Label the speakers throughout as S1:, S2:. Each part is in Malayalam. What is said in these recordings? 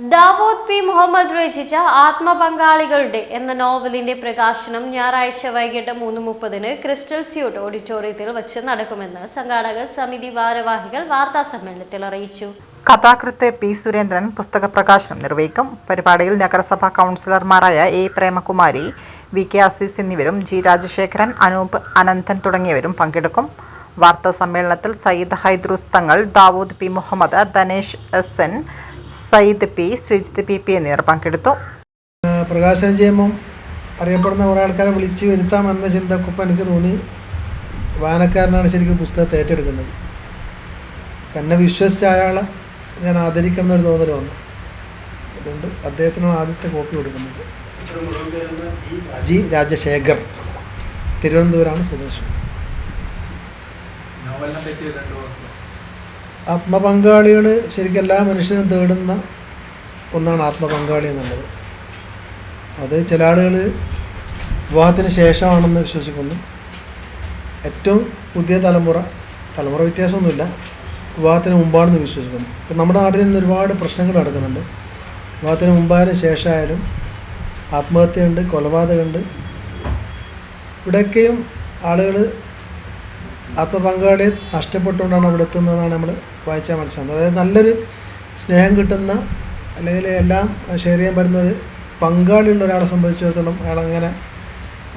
S1: ദാവൂദ് പി. മുഹമ്മദ് രചിച്ച ആത്മപങ്കാളികളുടെ എന്ന നോവലിന്റെ പ്രകാശനം ഞായറാഴ്ച വൈകിട്ട് മൂന്ന് മുപ്പതിന് ക്രിസ്റ്റൽ സ്യൂട്ട് ഓഡിറ്റോറിയത്തിൽ വെച്ച് നടക്കുമെന്ന് സംഘാടക സമിതി ഭാരവാഹികൾ വാർത്താ സമ്മേളനത്തിൽ അറിയിച്ചു.
S2: കഥാകൃത്ത് പി. സുരേന്ദ്രൻ പുസ്തക പ്രകാശനം നിർവഹിക്കും. പരിപാടിയിൽ നഗരസഭാ കൗൺസിലർമാരായ A. Premakumari V. K. Azeez എന്നിവരും ജി. രാജശേഖരൻ അനൂപ് അനന്തൻ തുടങ്ങിയവരും പങ്കെടുക്കും. വാർത്താ സമ്മേളനത്തിൽ Sayyid Haidroos Thangal Dawood P. Muhammad Dhanesh S. N. Sayyid P Sreejith P P എന്നിവർ പങ്കെടുത്തു.
S3: പ്രകാശന ചെയ്യുമ്പം അറിയപ്പെടുന്ന കുറേ ആൾക്കാരെ വിളിച്ചു വരുത്താമെന്ന ചിന്തക്കൊപ്പം എനിക്ക് തോന്നി വായനക്കാരനാണ് ശരിക്കും പുസ്തകത്തെ ഏറ്റെടുക്കുന്നത്. എന്നെ വിശ്വസിച്ച അയാളെ ഞാൻ ആദരിക്കണം എന്നൊരു തോന്നൽ വന്നു. അതുകൊണ്ട് അദ്ദേഹത്തിനാണ് ആദ്യത്തെ കോപ്പി കൊടുക്കുന്നത്. ജി രാജശേഖർ തിരുവനന്തപുരമാണ് സ്വദേശം. ആത്മപങ്കാളികൾ ശരിക്കും എല്ലാ മനുഷ്യനും തേടുന്ന ഒന്നാണ് ആത്മപങ്കാളി എന്നുള്ളത്. അത് ചില ആളുകൾ വിവാഹത്തിന് ശേഷമാണെന്ന് വിശ്വസിക്കുന്നു. ഏറ്റവും പുതിയ തലമുറ തലമുറ വ്യത്യാസമൊന്നുമില്ല. വിവാഹത്തിന് മുമ്പാണെന്ന് വിശ്വസിക്കുന്നു. ഇപ്പം നമ്മുടെ നാട്ടിൽ നിന്ന് ഒരുപാട് പ്രശ്നങ്ങൾ നടക്കുന്നുണ്ട്. വിവാഹത്തിന് മുമ്പായാലും ശേഷമായാലും ആത്മഹത്യയുണ്ട് കൊലപാതകമുണ്ട്. ഇവിടെയൊക്കെയും ആളുകൾ ആത്മപങ്കാളിയെ നഷ്ടപ്പെട്ടുകൊണ്ടാണ് അവിടെ എത്തുന്നതെന്നാണ് നമ്മൾ വായിച്ചാൽ മനസ്സിലാകുന്നത് അതായത് നല്ലൊരു സ്നേഹം കിട്ടുന്ന അല്ലെങ്കിൽ എല്ലാം ഷെയർ ചെയ്യാൻ പറ്റുന്ന ഒരു പങ്കാളിയുള്ള ഒരാളെ സംബന്ധിച്ചിടത്തോളം അയാളങ്ങനെ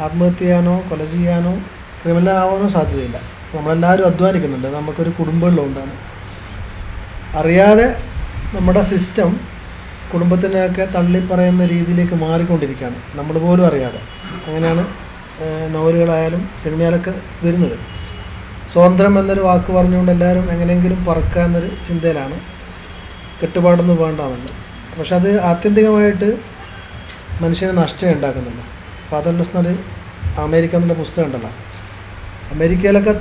S3: ആത്മഹത്യ ചെയ്യാനോ കൊല ചെയ്യാനോ ക്രിമിനൽ ആവാനോ സാധ്യതയില്ല. നമ്മളെല്ലാവരും അധ്വാനിക്കുന്നുണ്ട്. നമുക്കൊരു കുടുംബമുള്ളതുകൊണ്ടാണ്. അറിയാതെ നമ്മുടെ സിസ്റ്റം കുടുംബത്തിനെയൊക്കെ തള്ളിപ്പറയുന്ന രീതിയിലേക്ക് മാറിക്കൊണ്ടിരിക്കുകയാണ്. നമ്മൾ പോലും അറിയാതെ. അങ്ങനെയാണ് നോവലുകളായാലും സിനിമയിലൊക്കെ വരുന്നത്. സ്വാതന്ത്ര്യം എന്നൊരു വാക്ക് പറഞ്ഞുകൊണ്ട് എല്ലാവരും എങ്ങനെയെങ്കിലും പറക്കുക എന്നൊരു ചിന്തയിലാണ്. കെട്ടുപാടൊന്നും വേണ്ടെന്നുള്ളത് പക്ഷെ അത് ആത്യന്തികമായിട്ട് മനുഷ്യന് നഷ്ടം ഉണ്ടാക്കുന്നുണ്ട്. ഫാദർലെസ് എന്നൊരു അമേരിക്ക എന്നുള്ള പുസ്തകം ഉണ്ടല്ലോ. അമേരിക്കയിലൊക്കെ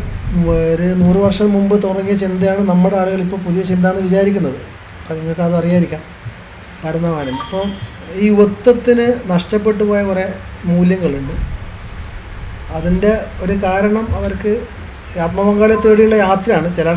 S3: ഒരു നൂറ് വർഷം മുമ്പ് തുടങ്ങിയ ചിന്തയാണ് നമ്മുടെ ആളുകൾ ഇപ്പോൾ പുതിയ ചിന്ത എന്ന് വിചാരിക്കുന്നത്. അപ്പം നിങ്ങൾക്ക് അത് അറിയാതിരിക്കാം പരന്നവാനും. അപ്പോൾ ഈ യുവത്വത്തിന് നഷ്ടപ്പെട്ടു പോയ കുറേ മൂല്യങ്ങളുണ്ട്. അതിന്റെ ഒരു കാരണം അവർക്ക് ആത്മപങ്കാളിയെ തേടിയുള്ള യാത്രയാണ് ചില